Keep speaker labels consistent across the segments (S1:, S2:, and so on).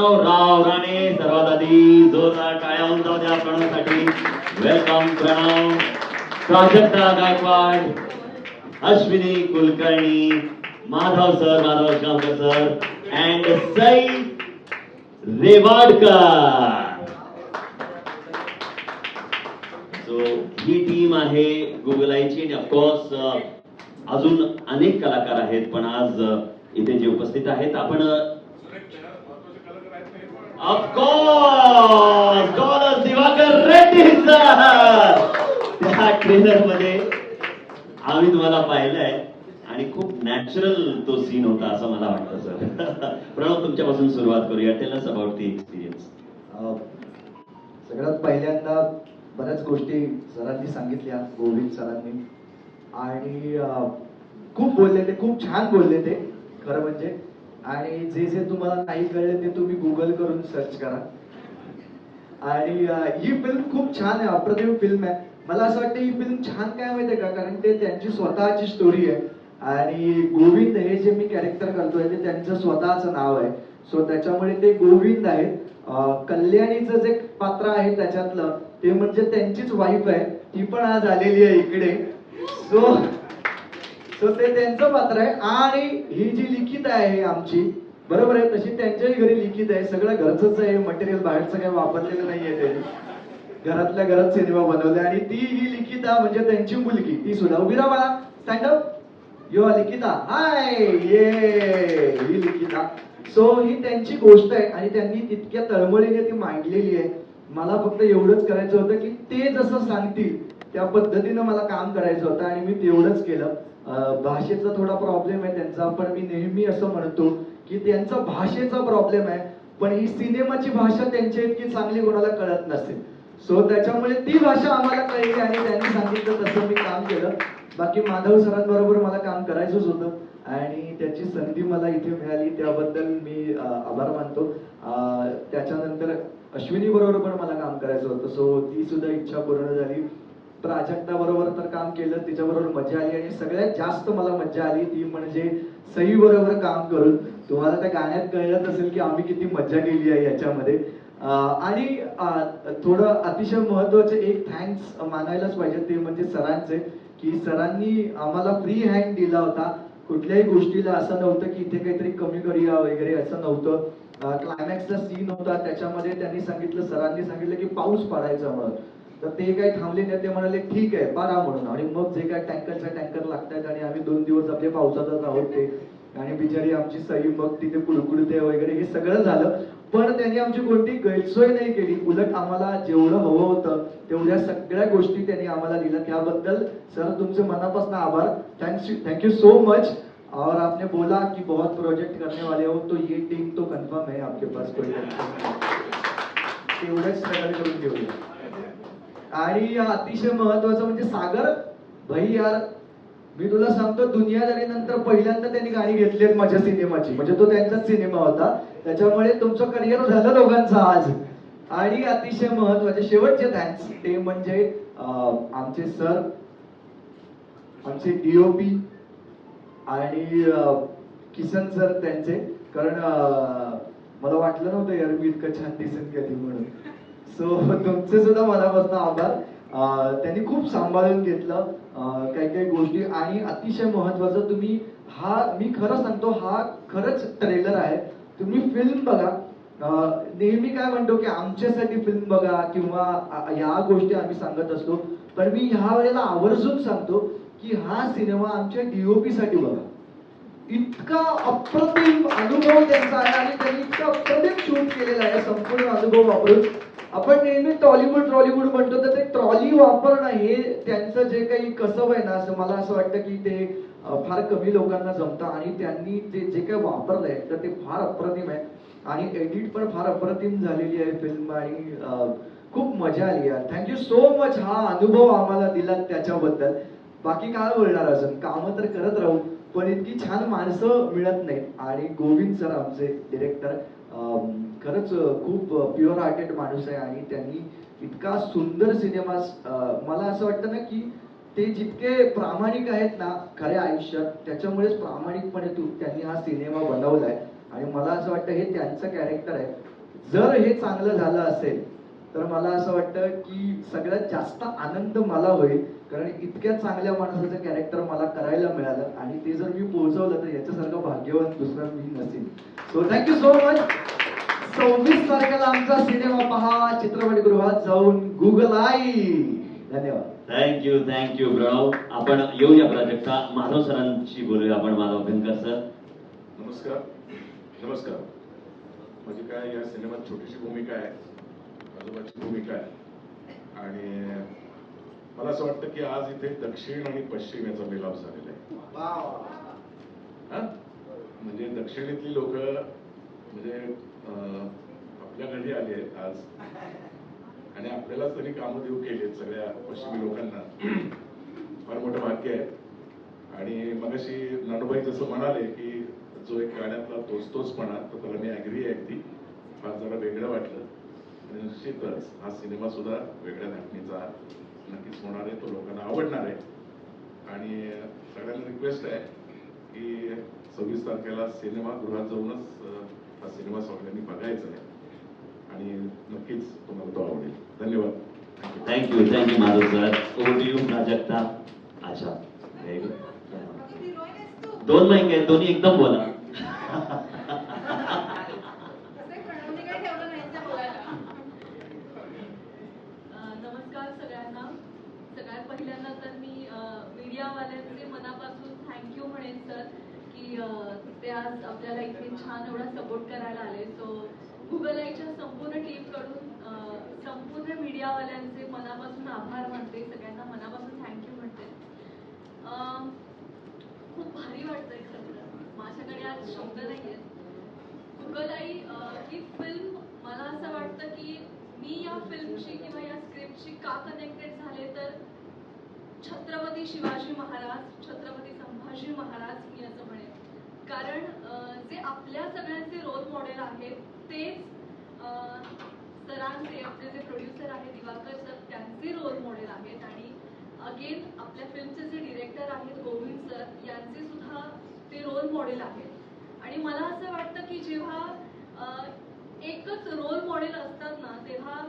S1: प्रणव राव राणे सर्वात आधी जोरदार टाळ्या जाऊ द्या प्रणवसाठी welcome Pranav Prajakta Gaikwad Ashwini Kulkarni Madhav sir Madhav Gavkar sir and Sai Rewadkar. So he team आहे गुगलाईची आणि ऑफकोर्स अजून अनेक कलाकार आहेत पण आज इथे जे उपस्थित आहेत आपण ऑफकोर्स डॉलर दिवाकर रेड्डी सर त्या ट्रेलरमध्ये आम्ही तुम्हाला पाहिलंय आणि खूप नॅचरल तो सीन होता असं मला वाटतं सर प्रणव तुमच्यापासून सुरुवात करूया. Tell us about the
S2: experience सगळ्यात पहिल्यांदा बऱ्याच गोष्टी सरांनी सांगितल्या गोविंद सरांनी. आणि खूप बोलले ते खूप छान बोलले ते. खरं म्हणजे आणि जे जे तुम्हाला नाही कळले ते तुम्ही गुगल करून सर्च करा. आणि ही फिल्म खूप छान आहे अप्रतिम फिल्म आहे. मला असं वाटतं ही फिल्म छान काय माहितीये का? कारण ते त्यांची स्वतःची स्टोरी आहे. आणि गोविंद हे जे मी कॅरेक्टर करतोय ते त्यांचं स्वतःचं नाव आहे. सो त्याच्यामुळे ते गोविंद आहेत कल्याणीचं जे पात्र आहे त्याच्यातलं ते म्हणजे त्यांचीच वाईफ आहे. ती पण आज आलेली आहे इकडे. सो तर ते त्यांचं पात्र आहे. आणि ही जी लिखित आहे आमची बरोबर आहे? तशी त्यांच्याही घरी लिखित आहे. सगळं घरचंच आहे. मटेरियल बाहेरचं काही वापरलेलं नाहीये त्यांनी. घरातल्या घरात सिनेमा बनवले आणि ती ही लिखिता म्हणजे त्यांची मुलगी. ती सुद्धा उभी राहा मला स्टँड अप यो लिखिता. हाय ये ही लिखिता. सो ही त्यांची गोष्ट आहे. आणि त्यांनी तितक्या तळमळीने ती मांडलेली आहे. मला फक्त एवढंच करायचं होतं की ते जसं सांगतील त्या पद्धतीनं मला काम करायचं होतं. आणि मी तेवढंच केलं. भाषेचा थोडा प्रॉब्लेम आहे त्यांचा पण मी नेहमी असं म्हणतो की त्यांचा भाषेचा प्रॉब्लेम आहे पण ही सिनेमाची भाषा त्यांच्या इतकी चांगली कोणाला कळत नसते सो त्याच्यामुळे ती भाषा आम्हाला कळली आणि त्यांनी सांगितलं तसं मी काम केलं. बाकी माधव सरांबरोबर मला काम करायचंच होतं आणि त्याची संधी मला इथे मिळाली. त्याबद्दल मी आभार मानतो. त्याच्यानंतर अश्विनी बरोबर पण मला काम करायचं होतं. सो ती सुद्धा इच्छा पूर्ण झाली. प्राजक्ता बरोबर तर काम केलं तिच्याबरोबर मजा आली आणि सगळ्यात जास्त मला मजा आली ती म्हणजे सई बरोबर काम करून. तुम्हाला त्या गाण्यात कळलंच असेल की आम्ही किती मजा केली आहे याच्यामध्ये. आणि थोडं अतिशय महत्वाचं एक थँक्स मानायलाच पाहिजे ते म्हणजे सरांचे की सरांनी आम्हाला फ्री हँड दिला होता. कुठल्याही गोष्टीला असं नव्हतं की इथे काहीतरी कमी करूया वगैरे असं नव्हतं. क्लायमॅक्सचा सीन होता. त्याच्यामध्ये त्यांनी सांगितलं सरांनी सांगितलं की पाऊस पडायचा म्हणून. तर ते काही थांबले नाही ते म्हणाले ठीक आहे बारा म्हणून. आणि मग जे काय टँकरच्या टँकर लागतात आणि आम्ही दोन दिवस आपले पावसातच आहोत ते आणि बिचारी आमची सई मग तिथे कुडकुडते वगैरे हे सगळं झालं. पण त्यांनी आमची कोणती गैरसोय नाही केली. उलट आम्हाला जेवढं हवं होतं तेवढ्या सगळ्या गोष्टी त्यांनी आम्हाला दिल्या. त्याबद्दल सर तुमचे मनापासून आभार. Thanks thank you you so much और आपने बोला कि बहुत प्रोजेक्ट करने वाले हो तो ये टीम तो कंफर्म है आपके पास कोई टेंशन तेवढंच स्ट्रगल करून घेऊया. आणि अतिशय महत्वाचं म्हणजे सागर भाई यार मी तुला सांगतो दुनियादारी नंतर पहिल्यांदा त्यांनी गाणी घेतली माझ्या सिनेमाची. म्हणजे तो त्यांचाच सिनेमा होता. त्याच्यामुळे तुमचं करिअर झालं दोघांचं आज. आणि अतिशय महत्त्वाचे शेवटचे थँक्स ते म्हणजे आमचे सर आमचे डीओपी आणि किसन सर त्यांचे. कारण मला वाटलं नव्हतं यार मी इतकं छान दिसत कधी म्हणून. सो तुमचे सुद्धा मनापासून आभार. त्यांनी खूप सांभाळून घेतलं काही काही गोष्टी. आणि अतिशय महत्वाचं तुम्ही हा मी खरं सांगतो हा खरंच ट्रेलर आहे. तुम्ही फिल्म बघा. नेहमी काय म्हणतो की आमच्यासाठी फिल्म बघा किंवा या गोष्टी आम्ही सांगत असतो. पण मी ह्या वेळेला आवर्जून सांगतो की हा सिनेमा आमच्या डीओपी साठी बघा. इतका अप्रतिम अनुभव त्यांचा आहे आणि त्यांनी इतका अप्रतिम शूट केलेला आहे. संपूर्ण अनुभव वापरून. आपण नेहमी टॉलिवूड ट्रॉलिवूड म्हणतो तर ते ट्रॉली वापरणं हे त्यांचं जे काही कसब आहे ना असं मला असं वाटतं की ते फार कमी लोकांना जमतं आणि त्यांनी ते जे काही वापरलंय तर ते फार अप्रतिम आहे. आणि एडिट पण फार अप्रतिम झालेली आहे फिल्म आणि खूप मजा आली यार. थँक्यू सो मच हा अनुभव आम्हाला दिला त्याच्याबद्दल. बाकी काय बोलणार अजून? कामं तर करत राहू पण इतकी छान माणसं मिळत नाहीत. आणि गोविंद सर आमचे डिरेक्टर खरंच खूप प्युअर हार्टेड माणूस आहे आणि त्यांनी इतका सुंदर सिनेमा मला असं वाटतं ना की ते जितके प्रामाणिक आहेत ना खऱ्या आयुष्यात त्याच्यामुळेच प्रामाणिकपणे तू त्यांनी हा सिनेमा बनवलाय. आणि मला असं वाटतं हे त्यांचं कॅरेक्टर आहे. जर हे चांगलं झालं असेल तर मला असं वाटतं की सगळ्यात जास्त आनंद मला होईल. कारण इतक्या चांगल्या माणसाचं कॅरेक्टर मला करायला मिळालं आणि ते जर मी पोहोचवलं तर याच्यासारखं भाग्यवान दुसरं मी नसेल सो थँक्यू सो मच तारखेला आमचा सिनेमा पहा चित्रपटगृहात जाऊन गुगल आई धन्यवाद.
S1: थँक्यू थँक्यू प्रणव आपण येऊया प्राजक्ता माधव सरांशी बोलूया आपण माधव भेंकर सर.
S3: नमस्कार. नमस्कार. म्हणजे काय या सिनेमात छोटीशी भूमिका आहे. आजोबाची भूमिका आहे. आणि मला असं वाटतं की आज इथे दक्षिण आणि पश्चिम याचा मिलाप झालेला आहे. हा? म्हणजे दक्षिणेतली लोक म्हणजे आपल्याकडे आले आली आहेत आज. आणि आपल्यालाच त्यांनी कामं देऊ केली सगळ्या पश्चिमी लोकांना. फार मोठं भाग्य आहे. आणि मगाशी नानूबाई जसं म्हणाले की जो एक गाण्यातला तोच तोचपणा तर त्याला मी ऍग्री आहे अगदी. फार जरा वेगळं वाटलं. आणि निश्चितच हा सिनेमा सुद्धा वेगळ्या धाटणीचा नक्कीच होणार आहे तो लोकांना आवडणार आहे. आणि सगळ्यांना रिक्वेस्ट आहे की सव्वीस तारखेला सिनेमागृहात जाऊनच हा सिनेमा सगळ्यांनी बघायचा आहे. आणि नक्कीच तुम्हाला तो आवडेल. धन्यवाद.
S1: Thank you thank you Madhav sir over to you Prajakta good. दोन आहेत दोन्ही एकदम बोला.
S4: नमस्कार सगळ्यांना. सगळ्यात पहिल्यांदा तर मी मीडियावाल्यांचे मनापासून थँक्यू म्हणेन सर की ते आज आपल्याला इथे छान एवढा सपोर्ट करायला आले. सो गुगल आयच्या संपूर्ण टीमकडून अं, संपूर्ण मीडियावाल्यांचे मनापासून आभार मानते. सगळ्यांना मनापासून थँक्यू म्हणते. अं, खूप भारी वाटतंय खरं माझ्याकडे आज शब्द नाही आहेत कुकलाई ही फिल्म मला असं वाटतं की मी या फिल्मशी किंवा या स्क्रिप्टशी का कनेक्टेड झाले तर छत्रपती शिवाजी महाराज छत्रपती संभाजी महाराज मी असं म्हणेन. कारण जे आपल्या सगळ्यांचे रोल मॉडेल आहेत तेच अं, सरांचे आपले जे प्रोड्युसर आहेत दिवाकर सर त्यांचे रोल मॉडेल आहेत आणि अगेन आपल्या फिल्मचे जे डिरेक्टर आहेत गोविंद सर यांचे सुद्धा ते रोल मॉडेल आहेत. आणि मला असं वाटतं की जेव्हा एकच रोल मॉडेल असतात ना तेव्हा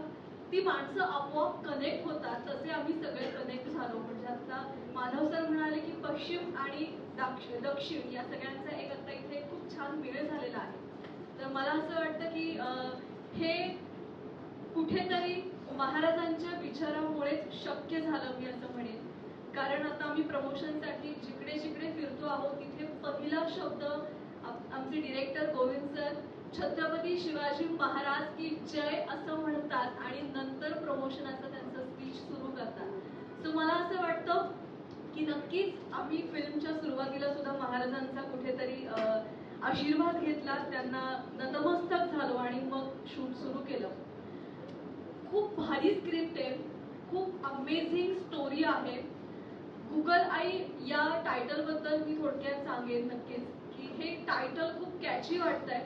S4: ती माणसं आपोआप कनेक्ट होतात तसे आम्ही सगळे कनेक्ट झालो. म्हणजे आता माधव सर म्हणाले की पश्चिम आणि दाक्ष- दक्षिण या सगळ्यांचा एक आता इथे खूप छान मेळ झालेला आहे. तर मला असं वाटतं की हे कुठेतरी महाराजांच्या विचारामुळेच शक्य झालं मी असं म्हणेन. कारण आता आम्ही प्रमोशनसाठी जिकडे जिकडे फिरतो आहोत तिथे पहिला शब्द आमचे डिरेक्टर गोविंद सर छत्रपती शिवाजी महाराज की जय असं म्हणतात आणि नंतर प्रमोशनाचं त्यांचं स्पीच सुरू करतात. सो मला असं वाटतं की नक्कीच आम्ही फिल्मच्या सुरुवातीला सुद्धा महाराजांचा कुठेतरी अं, आशीर्वाद घेतला त्यांना नतमस्तक झालो आणि मग शूट खूप स्क्रिप्ट आहे खूप अमेझिंग स्टोरी आहे. गुगल आई या टायटलबद्दल मी थोडक्यात सांगेन नक्कीच की हे टायटल खूप कॅची वाटतंय.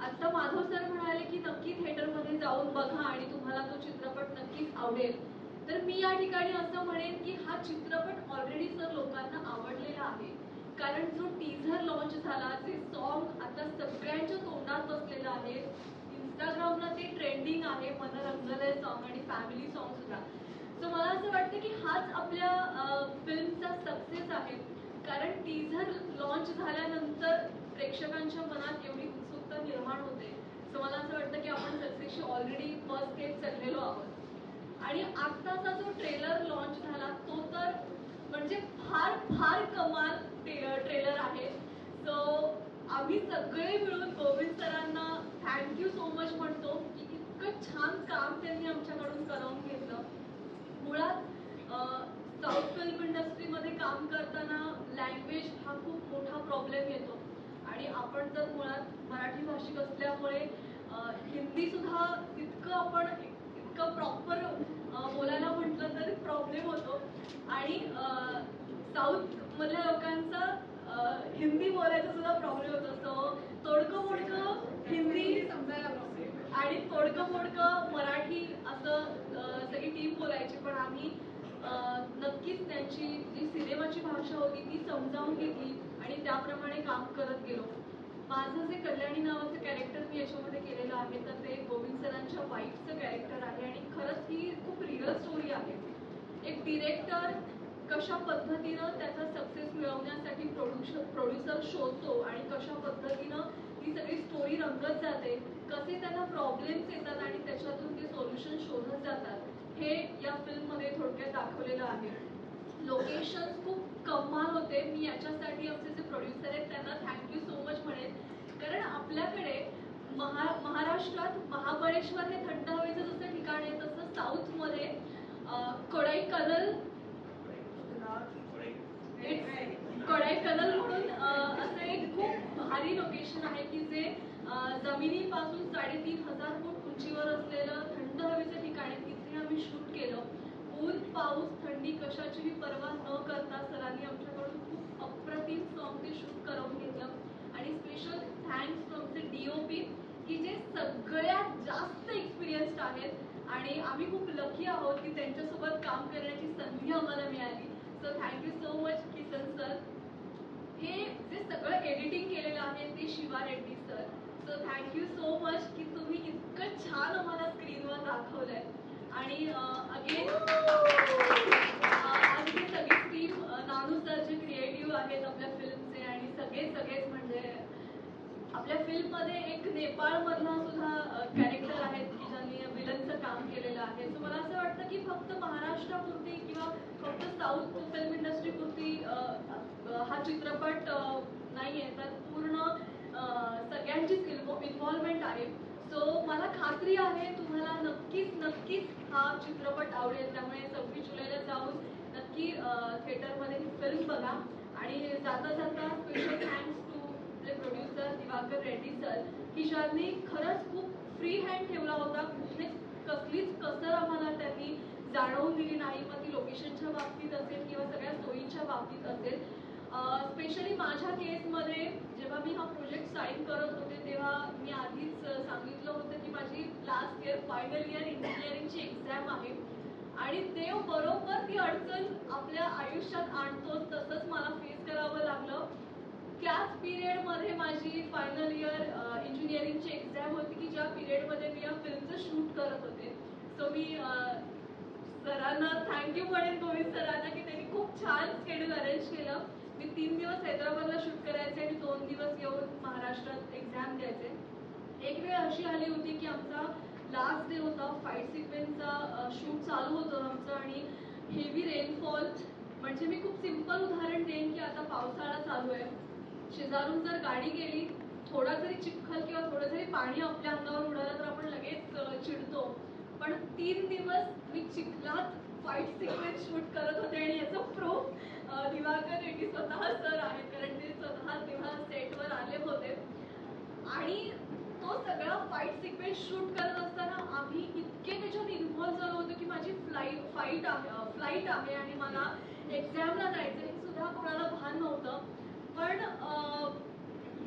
S4: आता माधव सर म्हणाले की नक्की थिएटरमध्ये जाऊन बघा आणि तुम्हाला तो चित्रपट नक्कीच आवडेल. तर मी या ठिकाणी असं म्हणेन की हा चित्रपट ऑलरेडी सर लोकांना आवडलेला आहे. कारण जो टीझर लॉन्च झाला जे सॉन्ग आता सगळ्यांच्या तोंडात बसलेलं आहे इंस्टाग्रामला ते ट्रेंडिंग आहे मन रंगलय सॉन्ग आणि फॅमिली सॉन्ग सुद्धा. सो मला असं वाटतं की हाच आपल्या फिल्मचा सक्सेस आहे. कारण टीझर लॉन्च झाल्यानंतर प्रेक्षकांच्या मनात एवढी उत्सुकता निर्माण होते. सो मला असं वाटतं की आपण सक्सेसशी ऑलरेडी फर्स्ट स्टेप चाललेलो आहोत. आणि आत्ताचा जो ट्रेलर लॉन्च झाला तो तर म्हणजे फार फार कमाल ट्रेलर आहे. सो आम्ही सगळे मिळून गोविंद सरांना थँक्यू सो मच म्हणतो की इतकं छान काम त्यांनी आमच्याकडून करून घेतलं. मुळात साऊथ फिल्म इंडस्ट्रीमध्ये काम करताना लँग्वेज हा खूप मोठा प्रॉब्लेम येतो. आणि आपण जर मुळात मराठी भाषिक असल्यामुळे हिंदीसुद्धा तितकं आपण इतकं प्रॉपर बोलायला म्हटलं तरी प्रॉब्लेम होतो. आणि साऊथमधल्या लोकांचा हिंदी बोलायचा सुद्धा प्रॉब्लेम होतो सो तोडकं मोडकं हिंदी समजायला आणि तोडकं मोडकं मराठी असं सगळी टीम बोलायची. पण आम्ही नक्कीच त्यांची जी सिनेमाची भाषा होती ती समजावून घेतली आणि त्याप्रमाणे काम करत गेलो. माझं जे कल्याणी नावाचं कॅरेक्टर मी याच्यामध्ये केलेलं आहे तर ते गोविंद सरांच्या वाईफचं कॅरेक्टर आहे आणि खरंच ही खूप रिअल स्टोरी आहे. एक डिरेक्टर कशा पद्धतीनं त्याचा सक्सेस मिळवण्यासाठी प्रोड्युसर प्रोड्युसर शोधतो आणि कशा पद्धतीनं ही सगळी स्टोरी रंगत जाते कसे त्यांना प्रॉब्लेम्स येतात आणि त्याच्यातून ते सोल्युशन शोधत जातात हे या फिल्ममध्ये थोडक्यात दाखवलेलं आहे. लोकेशन्स खूप कमाल होते. मी याच्यासाठी आमचे जे प्रोड्युसर आहेत त्यांना थँक्यू सो मच म्हणेन. कारण आपल्याकडे महा महाराष्ट्रात महाबळेश्वर हे थंड हवेचं जसं ठिकाण आहे तसं साऊथमध्ये कडाई कनल कडाई म्हणून असं एक खूप भारी लोकेशन आहे की जे जमिनीपासून साडेतीन हजार फूट उंचीवर असलेलं थंड हवेचं ठिकाण आहे. तिथे आम्ही शूट केलं. ऊन पाऊस थंडी कशाचीही पर्वा न करता सरांनी आमच्याकडून खूप अप्रतिम सॉन्ग ते शूट करून घेतलं. आणि special thanks from the DOP की जे सगळ्यात जास्त एक्सपिरियन्स्ड आहेत. आणि आम्ही खूप लकी आहोत की त्यांच्यासोबत काम करण्याची संधी आम्हाला मिळाली. So thank you so much Kisan sir हे जे सगळं एडिटिंग केलेलं आहे ते Shiva Reddy sir so thank you so much की तुम्ही इतकं छान आम्हाला स्क्रीनवर दाखवलंय. आणि अगेन आमची सगळी टीम नानू सर जे क्रिएटिव्ह आहेत आपल्या फिल्मचे आणि सगळे सगळेच म्हणजे आपल्या फिल्ममध्ये एक नेपाळ मधला सुद्धा कॅरेक्टर आहेत की ज्यांनी विलनचं काम केलेलं आहे. सो मला असं वाटतं की फक्त महाराष्ट्रापुरती किंवा फक्त साऊथ फिल्म इंडस्ट्रीपुरती हा चित्रपट नाही नाहीये. तर पूर्ण सगळ्यांचीच इन्व्हॉल्वमेंट आहे. सो मला खात्री आहे तुम्हाला नक्कीच नक्कीच हा चित्रपट आवडेल. त्यामुळे सव्वीस जुलैला जाऊन नक्की थिएटरमध्ये ही फिल्म बघा. आणि जाता जाता स्पेशल थँक्स टू आपले प्रोड्युसर दिवाकर रेड्डी सर की ज्यांनी खरंच खूप फ्री हँड ठेवला होता. कुठलेच कसलीच कसर आम्हाला त्यांनी जाणवून दिली नाही मग ती लोकेशनच्या बाबतीत असेल किंवा सगळ्या सोयीच्या बाबतीत असेल स्पेशली माझ्या केसमध्ये जेव्हा मी हा प्रोजेक्ट साईन करत होते तेव्हा मी आधीच सांगितलं होतं की माझी लास्ट इयर फायनल इयर इंजिनिअरिंगची एक्झाम आहे. आणि देव बरोबर ती अडचण आपल्या आयुष्यात आणतो तसंच मला फेस करावं लागलं. त्याच पिरियडमध्ये माझी फायनल इयर इंजिनिअरिंगची एक्झाम होती की ज्या पिरियडमध्ये मी या फिल्मचं शूट करत होते. सो मी सरांना थँक्यू म्हणेन गोविंद सरांना की त्यांनी खूप छान स्केड्यूल अरेंज केलं. मी तीन दिवस हैदराबादला शूट करायचे आणि दोन दिवस येऊन महाराष्ट्रात एक्झाम द्यायचे. एक वेळ अशी आली होती की आमचा लास्ट डे होता. फाईट सिक्वेन्सचा शूट चालू होतं आमचं आणि हेवी रेनफॉल म्हणजे मी खूप सिंपल उदाहरण देईन की आता पावसाळा चालू आहे. शेजारून जर गाडी गेली थोडा जरी चिखल किंवा थोडं जरी पाणी आपल्या अंगावर उडालं तर आपण लगेच चिडतो. पण तीन दिवस मी चिखलात फाईट सिक्वेन्स शूट करत होते आणि याचं प्रो दिवाकर रेड्डी स्वतः सर आहेत कारण ते स्वतः तेव्हा सेटवर आले होते. आणि तो सगळा फाईट सिक्वेन्स शूट करत असताना आम्ही इतके त्याच्यात इन्व्हॉल्व झालो होतो की माझी फ्लाईट फाईट आहे फ्लाईट आहे आणि मला एक्झामला जायचं हे सुद्धा कोणाला भान नव्हतं. पण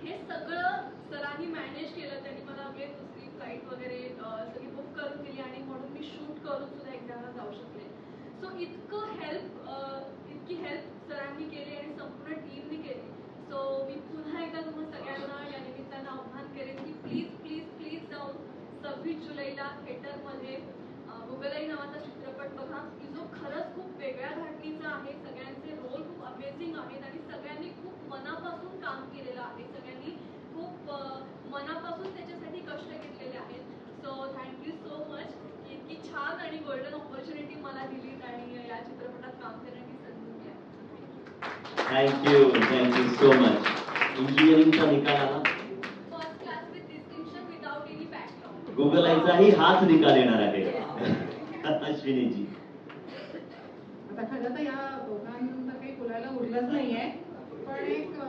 S4: हे सगळं सरांनी मॅनेज केलं त्यांनी मला अगेन फ्लाईट वगैरे सगळी बुक करून दिली आणि म्हणून मी शूट करून सुद्धा एक्झामला जाऊ शकले. सो इतकं हेल्प इतकी हेल्प सरांनी केली आणि संपूर्ण टीमने केली. सो मी पुन्हा एकदा तुम्हा सगळ्यांना या निमित्तानं आव्हान करेन की प्लीज प्लीज प्लीज जाऊन सव्वीस जुलैला थिएटरमध्ये गुगलाई नावाचा चित्रपट बघा. की जो खरंच खूप वेगळ्या धाटणीचा आहे. सगळ्यांचे रोल खूप अमेझिंग आहेत आणि सगळ्यांनी खूप मनापासून काम केलेलं आहे. सगळ्यांनी खूप मनापासून त्याच्यासाठी कष्ट घेतलेले आहेत. सो थँक्यू सो मच इतकी छान आणि गोल्डन ऑपॉर्च्युनिटी मला दिलीत आणि या चित्रपटात काम करण्याची संधी मिळाली
S1: thank you thank you so much इंजिनिअरिंगचा निकाल आला
S4: first class with distinction without any background
S1: Google आयचाही हाच निकाल येणार आहे. अश्विनीजी.
S5: आता खरं तर या दोघांचं काही बोलायला उरलंच नाहीये पण एक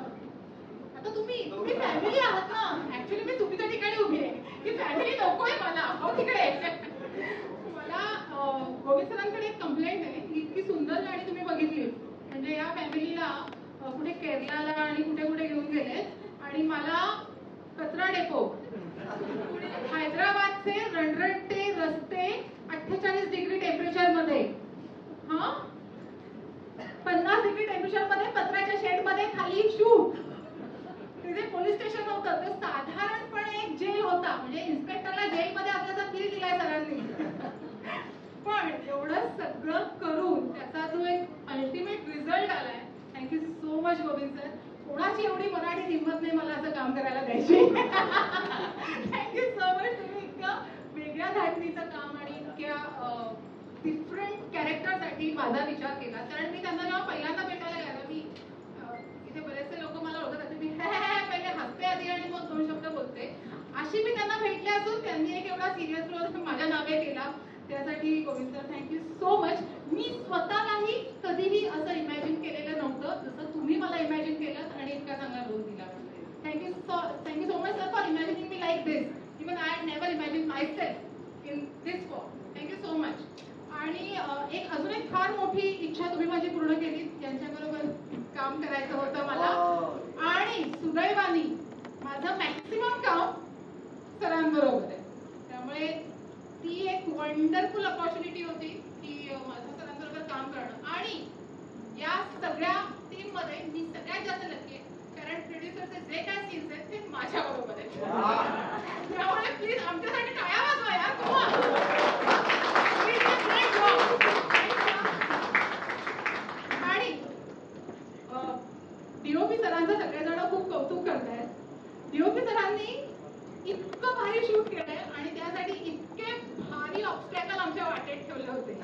S5: आता तुम्ही तुम्ही फॅमिली आहात ना ऍक्च्युली मी चुकीच्या ठिकाणी उभी आहे. ही फॅमिली नकोय मला. हो तिकडे. मला गोविंद सरांकडे एक कंप्लेंट आहे. इतकी सुंदर गाणी तुम्ही बघितली. म्हणजे या फॅमिलीला कुठे केरलाला आणि कुठे कुठे घेऊन गेले आणि मला कचरा डेपो हैदराबादचे रणरणते रस्ते अठ्ठेचाळीस डिग्री टेम्परेचरमध्ये. हा? पन्नास डिग्री टेम्परेचरमध्ये पत्र्याच्या शेडमध्ये खाली शूट तिथे पोलीस स्टेशन नव्हतं. तर साधारणपणे एक जेल होता. म्हणजे इन्स्पेक्टरला जेलमध्ये असल्याचा फील दिलाय सरांनी पण एवढं सगळं करून त्याचा जो एक अल्टिमेट रिझल्ट आलाय thank you so much Govind sir कोणाची एवढी मराठी हिंमत नाही मला असं काम करायला द्यायची. थँक्यू सो मच तुम्ही इतकं वेगळ्या धाटणीचं काम आणि इतक्या डिफरंट कॅरेक्टरसाठी माझा विचार केला. कारण मी त्यांना जेव्हा पहिल्यांदा भेटत गेलो मी अं, इथे बरेचसे लोक मला ओळखत असतील मी हे, हे, हे, पहिले हसते आधी आणि मग दोन शब्द बोलते अशी मी त्यांना भेटले असून त्यांनी एक एवढा सिरियस रोल माझ्या नावे केला. त्यासाठी Govind sir thank you so much मी स्वतःलाही कधीही असं इमॅजिन केलेलं नव्हतं जसं तुम्ही मला इमॅजिन केलं आणि इतका चांगला रोल दिला. Thank you so thank you so much sir for imagining me like this even I never imagine myself in this form thank you so much आणि एक अजून एक फार मोठी इच्छा तुम्ही माझी पूर्ण केली यांच्याबरोबर काम करायचं होतं मला. आणि सुदैवानी माझं मॅक्सिमम काम सरांबरोबर आहे. त्यामुळे ती एक वंडरफुल अपॉर्च्युनिटी होती की माझ्या सरांबरोबर काम करणं. आणि या सगळ्या टीममध्ये मी सगळ्यात जास्त लकी कारण प्रोड्युसरचे जे काय सीन्स आहेत ते माझ्या बरोबर आहेत. त्यामुळे प्लीज आमच्यासाठी टाळ्या वाजवा यार come आणि डीओपी सरांचं सगळेजण खूप कौतुक करतायत. डीओपी सरांनी इतकं भारी शूट केलंय आणि त्यासाठी इतके भारी ऑब्स्टॅकल आमच्या वाटेत ठेवले होते.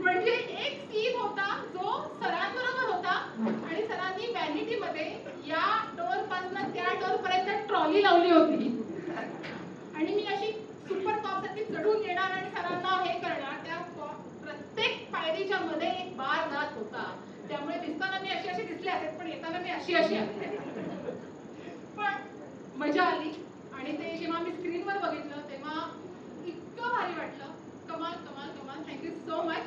S5: म्हणजे एक सीन होता जो सरांबरोबर होता आणि सरांनी व्हॅनिटी मध्ये या डोरपासून त्या डोर पर्यंत ट्रॉली लावली होती. आणि मी अशी सुपर टॉपसाठी चढून येणार आणि सरांना हे करणार त्या प्रत्येक पायरीच्या मध्ये एक बार जात होता. त्यामुळे दिसताना मी अशी अशी दिसले असेल पण येताना मी अशी अशी आले पण मजा आली. आणि ते जेव्हा मी स्क्रीनवर बघितलं तेव्हा इतकं भारी वाटलं. कमाल कमाल कमाल. थँक्यू सो मच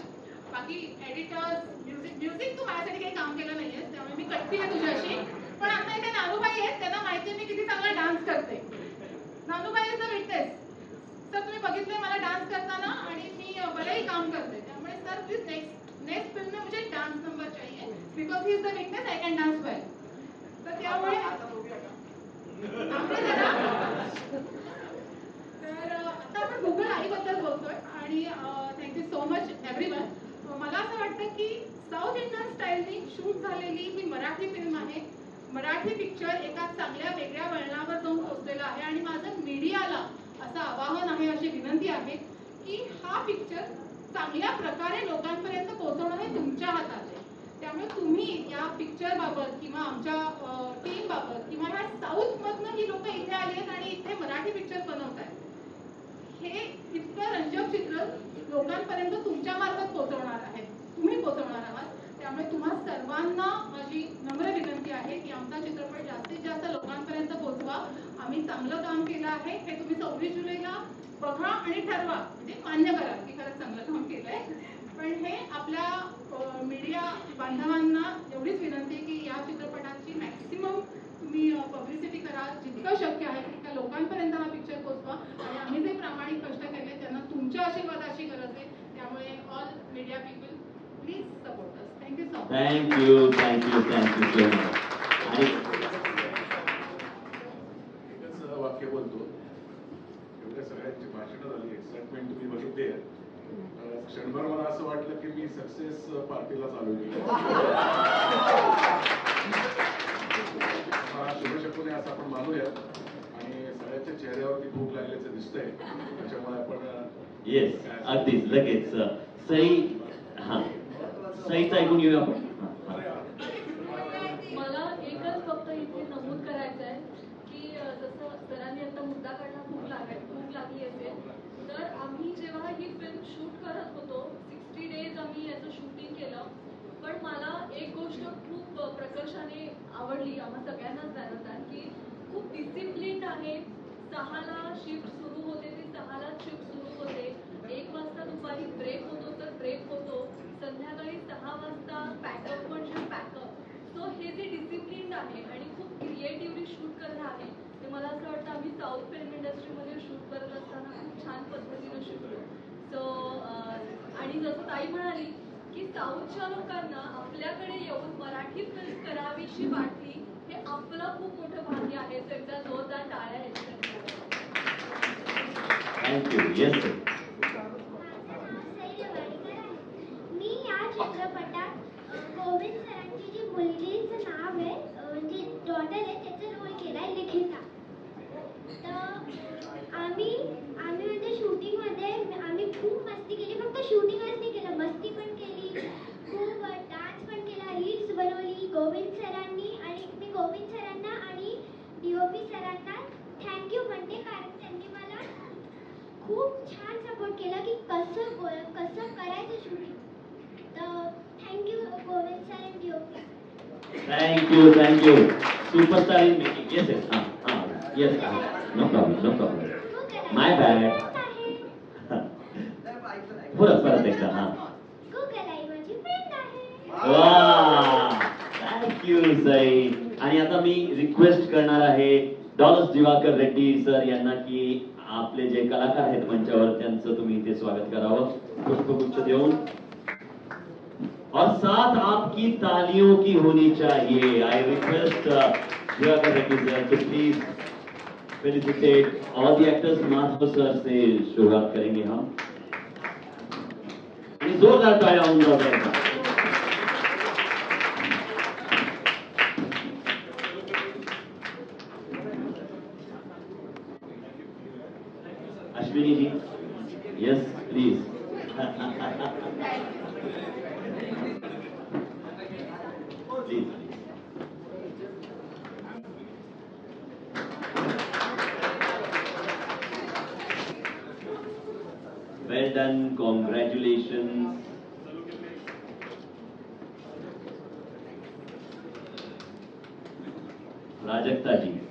S5: बाकी एडिटर्स म्युझिक म्युझिक तू माझ्यासाठी काही काम केलं नाहीये त्यामुळे मी कट्टी आहे तुझ्याशी. पण आता इथे नानूबाई आहेत त्यांना माहिती आहे मी किती चांगला डान्स करते. Nanubai is the witness sir तुम्ही बघितलंय मला डान्स करताना आणि मी भलेही काम करते. त्यामुळे sir please next next film में मुझे डांस नंबर चाहिए. Because he is the witness I can dance well तर त्यामुळे तर आता आपण गुगल आईबद्दल बोलतोय आणि थँक्यू सो मच एव्हरीवन मला असं वाटतं की साऊथ इंडियन स्टाईलनी शूट झालेली ही मराठी फिल्म आहे. मराठी पिक्चर एका चांगल्या वेगळ्या वळणावर जाऊन पोहोचलेला आहे आणि माझं मीडियाला असं आवाहन आहे अशी विनंती आहे की हा पिक्चर चांगल्या प्रकारे लोकांपर्यंत पोहोचवणं हे तुमच्या हातात त्यामुळे तुम्ही या पिक्चर बाबत किंवा आमच्या टीम बाबत किंवा ह्या साऊथ मधनं ही लोक इथे आली आहेत आणि इथे मराठी पिक्चर बनवत आहेत हे इतकं रंजक चित्र लोकांपर्यंत तुमच्या मार्फत पोहोचवणार आहे तुम्ही पोहोचवणार आहात. त्यामुळे तुम्हा सर्वांना माझी नम्र विनंती आहे की आमचा चित्रपट जास्तीत जास्त लोकांपर्यंत पोहोचवा. आम्ही चांगलं काम केलं आहे. हे तुम्ही सव्वीस जुलैला बघा आणि ठरवा. म्हणजे मान्य करा की खरंच चांगलं काम केलंय. पण हे आपल्या मीडिया बांधवांना एवढीच विनंती आहे की या चित्रपटाची मॅक्सिमम तुम्ही पब्लिसिटी करा. जितकं शक्य आहे तितक्या लोकांपर्यंत हा पिक्चर पोचवा आणि आम्ही जे प्रामाणिक कष्ट केले त्यांना तुमच्या आशीर्वादाची गरज आहे. त्यामुळे all media people please support us thank you so
S1: much thank you thank you
S3: thank you so much वाक्य बोलतो. एवढ्या सगळ्यांची भाषणं झाली एक्साइटमेंट तुम्ही क्षणभर मला असं वाटलं की मी सक्सेस पार्टीला चालू शुभ शकून असं आपण मानूया. आणि सगळ्यांच्या चेहऱ्यावरती भूक लागल्याचं दिसतंय. त्याच्यामुळे आपण
S1: येस अगदीच. लगेच सई हा. सईचं ऐकून घेऊया आपण. हा, हा.
S4: मला एकच फक्त इथे नमूद करायचं आहे की जसं सरांनी आता मुद्दा काढला भूक लागली असेल जेव्हा ही फिल्म शूट करत होतो सिक्स्टी डेज आम्ही याचं शूटिंग केलं. पण मला एक गोष्ट खूप प्रकर्षाने आवडली आम्हा सगळ्यांनाच जाणवतात की खूप डिसिप्लिन आहे. सहाला शिफ्ट सुरू होते ते सहालाच शिफ्ट सुरू होते. एक वाजता दुपारी ब्रेक होतो तर ब्रेक होतो संध्याकाळी सहा वाजता पॅकअप म्हणजे पॅकअप सो हे जे डिसिप्लिन आहे आणि खूप क्रिएटिव्हली शूट करणं आहे ते मला असं वाटतं आम्ही साऊथ फिल्म इंडस्ट्रीमध्ये शूट करत असताना खूप छान पद्धतीनं शिकलो सो आई म्हणाली की साऊथच्या लोकांना आपल्याकडे येऊन मराठी फिल्म करावीशी वाटली हे आपलं खूप मोठं भाग्य आहे. त्यांचा जोरदार टाळ्या आहेत
S1: थँक्यू येस सर
S6: मी या चित्रपटात अ, गोविंद सरांची जी मुलगीचं नाव आहे अ, जी डॉटर आहे त्याचा रोल केलाय लिखिता तर आम्ही आम्ही म्हणजे शूटिंगमध्ये आम्ही खूप मस्ती केली फक्त शूटिंगच नाही केलं मस्ती पण केली खूप डान्स पण केला रील्स बनवली गोविंद सरांनी आणि मी गोविंद सरांना आणि डी ओ पी सरांना थँक्यू म्हणते कारण त्यांनी मला खूप छान सपोर्ट केला की कसं बोल कसं करायचं शूटिंग तर thank you Govind sir and D O
S1: P thank you thank you superstar in making yes yes हां हां yes no problem no problem my bad परत परत एकदा हां वा थँक्यू सई आणि आता मी रिक्वेस्ट करणार आहे डॉलस दिवाकर रेड्डी सर यांना की आपले जे कलाकार आहेत मंचावर त्यांचं तुम्ही इथे स्वागत करावं. पुष्पगुच्छ देऊन. और साथ आपकी तालियों की होनी चाहिए। I request please felicitate all actors Madhav sir से शुरुआत करेंगे हम। जोरदार होऊन Prajakta ji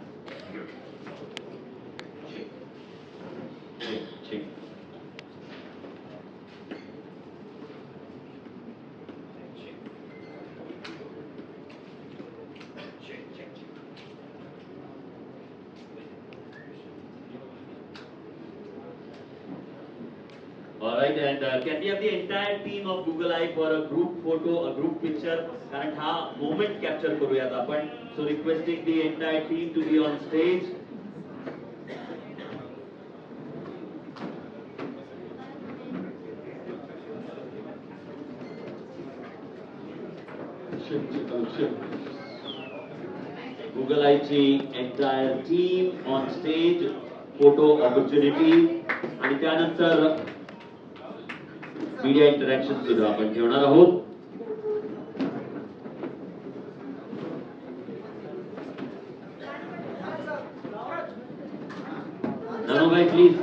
S1: and uh, can we have the entire team of Google Eye for a group photo, a group picture? कारण हा moment capture करूयात आपण. So requesting the entire team to be on stage. Google Eyeची entire team on stage, photo opportunity आणि त्यानंतर media interaction सुद्धा आपण ठेवणार आहोत. नानोभाई प्लीज